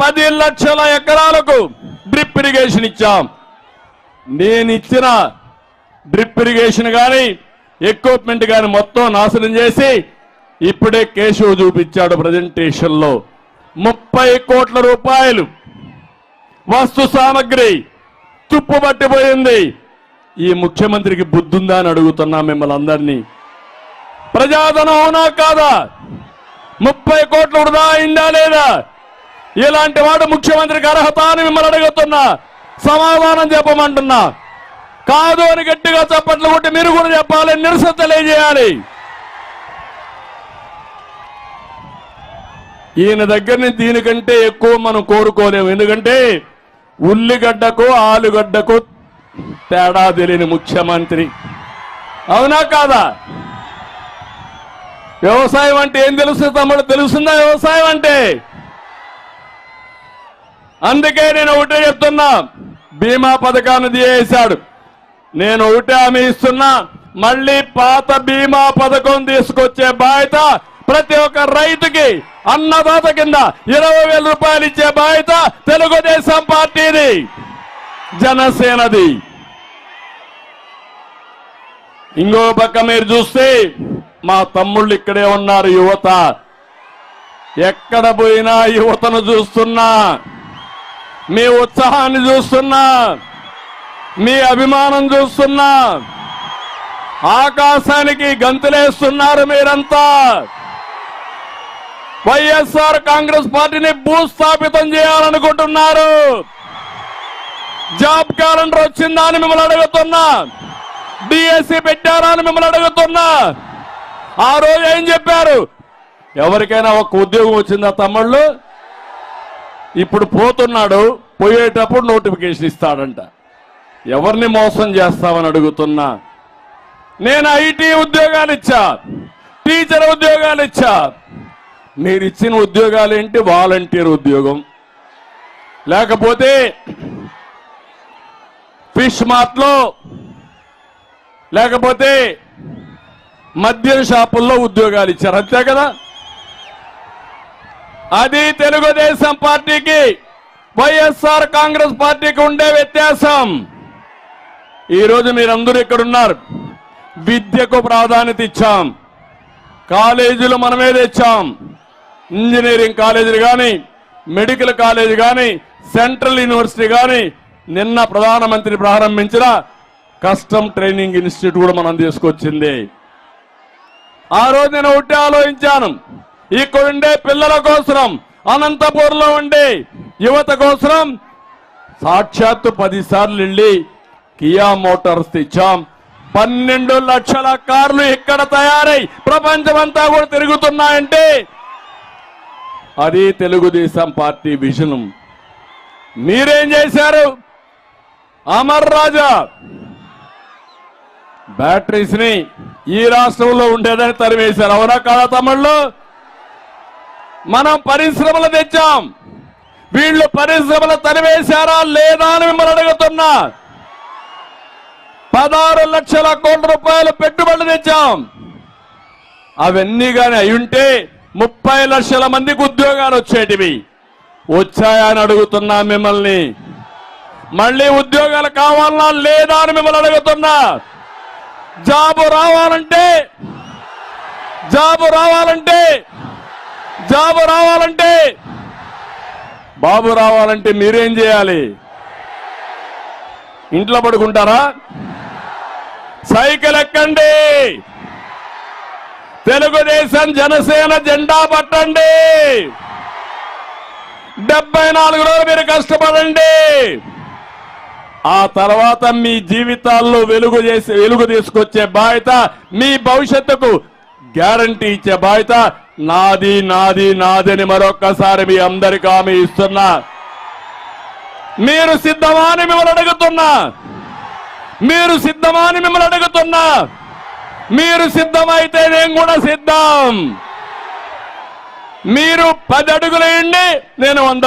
పది లక్షల ఎకరాలకు డ్రిప్ ఇరిగేషన్ ఇచ్చాం. నేను ఇచ్చిన డ్రిప్ ఇరిగేషన్ కానీ ఎక్విప్మెంట్ కానీ మొత్తం నాశనం చేసి ఇప్పుడే కేశవ్ చూపించాడు ప్రజెంటేషన్లో. ముప్పై కోట్ల రూపాయలు వస్తు సామగ్రి తుప్పు పట్టిపోయింది. ఈ ముఖ్యమంత్రికి బుద్ధుందా అని అడుగుతున్నా మిమ్మల్ని అందరినీ. ప్రజాధనం అవునా కాదా? ముప్పై కోట్లు వృధా అయిందా లేదా? ఇలాంటి వాడు ముఖ్యమంత్రికి అర్హత అని మిమ్మల్ని అడుగుతున్నా. సమాధానం చెప్పమంటున్నా. కాదు అని గట్టిగా చప్పట్లు కొట్టి మీరు కూడా చెప్పాలి నిరసన తెలియజేయాలి. ఈయన దగ్గర నుంచి దీనికంటే ఎక్కువ మనం కోరుకోలేము. ఎందుకంటే ఉల్లిగడ్డకు ఆలుగడ్డకు తేడా తెలియని ముఖ్యమంత్రి. అవునా కాదా? వ్యవసాయం అంటే ఏం తెలుస్తుంది తమ్ముడు? తెలుస్తుందా వ్యవసాయం అంటే? అందుకే నేను ఒకటే చెప్తున్నా. బీమా పథకాన్ని తీయేశాడు నేను ఒకటే హామీ ఇస్తున్నా. మళ్ళీ పాత బీమా పథకం తీసుకొచ్చే బాధ్యత ప్రతి ఒక్క రైతుకి అన్నదాత కింద ఇరవై వేల రూపాయలు ఇచ్చే బాధ్యత తెలుగుదేశం పార్టీది. జనసేనది. ఇంకో పక్క మీరు చూస్తే మా తమ్ముళ్ళు ఇక్కడే ఉన్నారు యువత. ఎక్కడ పోయినా యువతను చూస్తున్నా. మీ ఉత్సాహాన్ని చూస్తున్నా మీ అభిమానం చూస్తున్నా ఆకాశానికి గంతులేస్తున్నారు మీరంతా. వైఎస్ఆర్ కాంగ్రెస్ పార్టీని భూస్థాపితం చేయాలనుకుంటున్నారు. జాబ్ క్యాలెండర్ వచ్చిందా అని మిమ్మల్ని అడుగుతున్నా. డిఎస్సి పెట్టారా అని మిమ్మల్ని అడుగుతున్నా. ఆ రోజు ఏం చెప్పారు? ఎవరికైనా ఒక ఉద్యోగం వచ్చిందా తమ్ముళ్ళు? ఇప్పుడు పోతున్నాడు పోయేటప్పుడు నోటిఫికేషన్ ఇస్తాడంట. ఎవరిని మోసం చేస్తామని అడుగుతున్నా? నేను ఐటీ ఉద్యోగాలు ఇచ్చా టీచర్ ఉద్యోగాలు ఇచ్చా. మీరు ఇచ్చిన ఉద్యోగాలు ఏంటి? వాలంటీర్ ఉద్యోగం. లేకపోతే ఫిష్ మార్ట్లో లేకపోతే మద్యం షాపుల్లో ఉద్యోగాలు ఇచ్చారు. అంతే కదా? అది తెలుగుదేశం పార్టీకి వైఎస్ఆర్ కాంగ్రెస్ పార్టీకి ఉండే వ్యత్యాసం. ఈరోజు మీరందరూ ఇక్కడున్నారు. విద్యకు ప్రాధాన్యత ఇచ్చాం. కాలేజీలు మనమే తెచ్చాం. ఇంజనీరింగ్ కాలేజీలు కానీ మెడికల్ కాలేజీ కానీ సెంట్రల్ యూనివర్సిటీ కానీ నిన్న ప్రధానమంత్రి ప్రారంభించిన కస్టమ్ ట్రైనింగ్ ఇన్స్టిట్యూట్ కూడా మనం తీసుకొచ్చింది. ఆ రోజు నేను ఒకటి ఆలోచించాను. ఇక్కడుండే పిల్లల కోసరం అనంతపూర్లో ఉండే యువత కోసరం. సాక్షాత్తు పదిసార్లు వెళ్ళి కియా మోటార్స్ తెచ్చాం. పన్నెండు లక్షల కార్లు ఇక్కడ తయారై ప్రపంచమంతా కూడా తిరుగుతున్నాయంటే అది తెలుగుదేశం పార్టీ విజనం. మీరేం చేశారు? అమర్ రాజా బ్యాటరీస్ని ఈ రాష్ట్రంలో ఉండేదని తరివేశారు అవునా కాదా తమ్ముళ్ళు? మనం పరిశ్రమలు తెచ్చాం. వీళ్ళు పరిశ్రమలు తరివేశారా లేదా అని మిమ్మల్ని అడుగుతున్నా. పదహారు లక్షల కోట్ల రూపాయలు పెట్టుబడులు తెచ్చాం. అవన్నీ కానీ అయ్యుంటే ముప్పై లక్షల మందికి ఉద్యోగాలు వచ్చేటివి. వచ్చాయా అని అడుగుతున్నా మిమ్మల్ని. మళ్ళీ ఉద్యోగాలు కావాలన్నా లేదా అని మిమ్మల్ని అడుగుతున్నా. జాబు రావాలంటే జాబు రావాలంటే జాబు రావాలంటే బాబు రావాలంటే మీరేం చేయాలి? ఇంట్లో పడుకుంటారా? సైకిల్ ఎక్కండి. తెలుగుదేశం జనసేన జెండా పట్టండి. డెబ్బై నాలుగు రోజులు మీరు కష్టపడండి. ఆ తర్వాత మీ జీవితాల్లో వెలుగు చేసి వెలుగు తీసుకొచ్చే బాధ్యత మీ భవిష్యత్తుకు గ్యారంటీ ఇచ్చే బాధ్యత నాది నాది నాదని మరొక్కసారి మీ అందరికీ హామీ ఇస్తున్నా. మీరు సిద్ధమాని మిమ్మల్ని అడుగుతున్నా. మీరు సిద్ధమాని మిమ్మల్ని అడుగుతున్నా. మీరు సిద్ధమైతే నేను కూడా సిద్ధం. మీరు పది అడుగులు నేను వంద